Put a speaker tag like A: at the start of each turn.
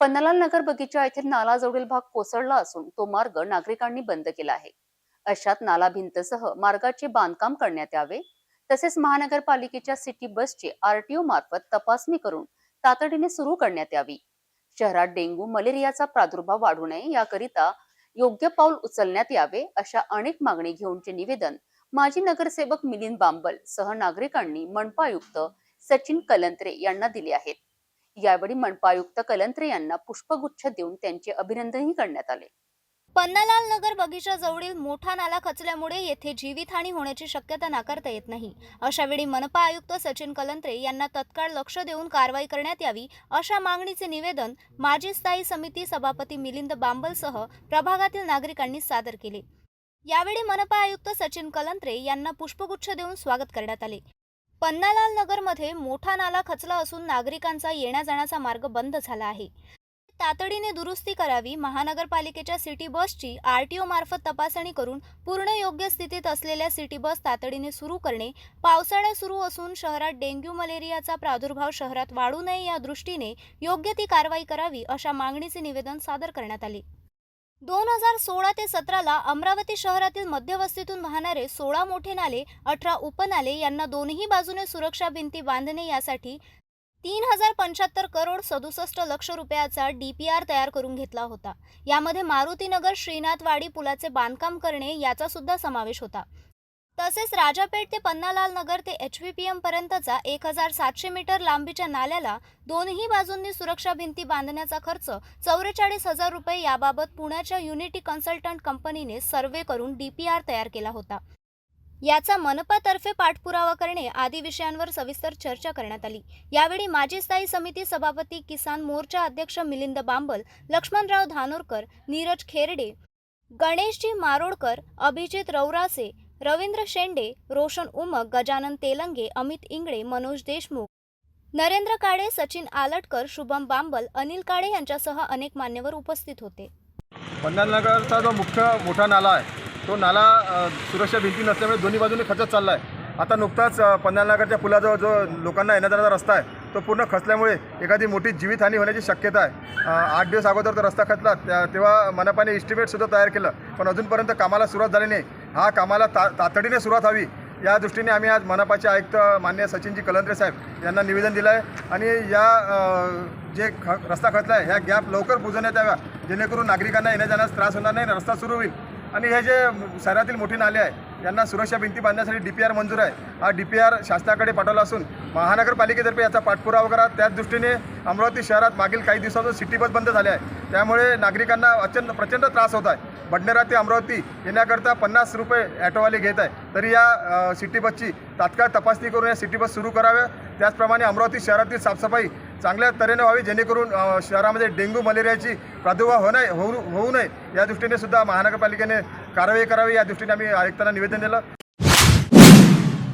A: पन्नालाल नगर बगीचा येथील नालाजवळील भाग कोसळला असून तो मार्ग नागरिकांनी बंद केला आहे. अशात नाला भिंतसह मार्गाचे बांधकाम करण्यात यावे तसेच महानगरपालिकेच्या सिटी बसची आरटीओ मार्फत तपासणी करून तातडीने सुरू करण्यात यावी. शहरात डेंग्यू मलेरियाचा प्रादुर्भाव वाढू नये याकरिता योग्य पाऊल उचलण्यात यावे अशा अनेक मागणी घेऊनचे निवेदन माजी नगरसेवक मिलिंद बांबल सह नागरिकांनी मनपा आयुक्त सचिन कलंत्रे यांना दिले आहेत. यावेळी मनपा आयुक्त कलंत्रे यांना पुष्पगुच्छ देऊन त्यांचे अभिनंदनही करण्यात आले.
B: पन्नालाल नगर बगीचा जवळील मोठा नाला खचल्यामुळे येथे जीवितहानी होण्याची शक्यता नाकारता येत नाही. अशावेळी मनपा आयुक्त सचिन कलंत्रे यांना तत्काळ लक्ष देऊन कारवाई करण्यात यावी अशा मागणीचे निवेदन माजी स्थायी समिती सभापती मिलिंद बांबलसह प्रभागातील नागरिकांनी सादर केले. यावेळी मनपा आयुक्त सचिन कलंत्रे यांना पुष्पगुच्छ देऊन स्वागत करण्यात आले. पन्नालाल नगरमध्ये मोठा नाला खचला असून नागरिकांचा येण्या जाण्याचा मार्ग बंद झाला आहे. तातडीने दुरुस्ती करावी महानगरपालिकेच्या सिटी बसची आर टी ओ मार्फत तपासणी करून पूर्ण योग्य स्थितीत असलेल्या सिटी बस तातडीने सुरू करणे पावसाळा सुरू असून शहरात डेंग्यू मलेरियाचा प्रादुर्भाव शहरात वाढू नये या दृष्टीने योग्य ती कारवाई करावी अशा मागणीचे निवेदन सादर करण्यात आले. दोन हजार सोळा ते सतराला अमरावती शहरातील मध्यवस्तीतून वाहणारे सोळा मोठे नाले अठरा उपनाले यांना दोन्ही बाजूने सुरक्षा भिंती बांधणे यासाठी तीन हजार पंच्याहत्तर करोड सदुसष्ट लक्ष रुपयाचा डी पी आर तयार करून घेतला होता. यामध्ये मारुतीनगर श्रीनाथवाडी पुलाचे बांधकाम करणे याचा सुद्धा समावेश होता. तसेच राजापेठ ते पन्नालाल नगर ते एच व्ही पी एम पर्यंतचा एक हजार सातशे मीटर लांबीच्या नाल्याला दोन्ही बाजूंनी सुरक्षा भिंती बांधण्याचा खर्च चौवेचाळीस हजार रुपये याबाबत पुण्याच्या युनिटी कन्सल्टंट कंपनीने सर्वे करून डी पी आर तयार केला होता. याचा मनपातर्फे पाठपुरावा करणे आदी विषयांवर सविस्तर चर्चा करण्यात आली. यावेळी माजी स्थायी समिती सभापती किसान मोर्चा अध्यक्ष मिलिंद बांबल लक्ष्मणराव धानोरकर नीरज खेरडे गणेशजी मारोडकर अभिजित रौरासे रवींद्र शेंडे रोशन उमक गजानन तेलंगे अमित इंगळे मनोज देशमुख. नरेंद्र काळे सचिन आलटकर शुभम बांबल अनिल काळे यांच्यासह अनेक मान्यवर उपस्थित होते.
C: पंढरनगरचा जो मुख्य मोठा नाला आहे तो नाला सुरक्षा भिंती नसल्यामुळे दोन्ही बाजूने खचत चालला आहे आता नुकताच अ, पुलाजवळ जो लोकांना येण्याचा रस्ता आहे तो पूर्ण खचल्यामुळे एखादी मोठी जीवितहानी होण्याची शक्यता आहे. आठ दिवस अगोदर तो रस्ता खचला त्या तेव्हा मनपाने इस्टिमेटसुद्धा तयार केलं. पण अजूनपर्यंत कामाला सुरुवात झाली नाही. हा कामाला ता तातडीने सुरुवात हवी. या दृष्टीने आम्ही आज मनपाचे आयुक्त मान्य सचिनजी कलंत्रे साहेब यांना निवेदन दिलं आहे आणि या जे ख रस्ता खचला आहे ह्या गॅप लवकर बुजवण्यात याव्या. जेणेकरून नागरिकांना येण्या जाण्यास त्रास होणार नाही रस्ता सुरू होईल. आणि हे जे शहरातील मोठी नाले आहे यांना सुरक्षा भिंती बांधण्यासाठी डी पी आर मंजूर आहे. हा डी पी आर शासनाकडे पाठवला असून महानगरपालिकेतर्फे याचा पाठपुरावा करा. त्याच दृष्टीने अमरावती शहरात मागील काही दिवसातून सिटी बस बंद झाल्या आहे. त्यामुळे नागरिकांना अचंद प्रचंड त्रास होत आहे. बडनेरा ते अमरावती येण्याकरता पन्नास रुपये ॲटोवाले घेत आहे. तरी या सिटी बसची तात्काळ तपासणी करून या सिटी बस सुरू कराव्या. त्याचप्रमाणे अमरावती शहरातील साफसफाई चांगल्या तऱ्हेने व्हावी जेणेकरून शहरामध्ये डेंग्यू मलेरियाची प्रादुर्भाव होणे होऊ होऊ नये. या दृष्टीने सुद्धा महानगरपालिकेने कारवाई करावी या दृष्टीने आम्ही आयुक्तांना निवेदन दिलं.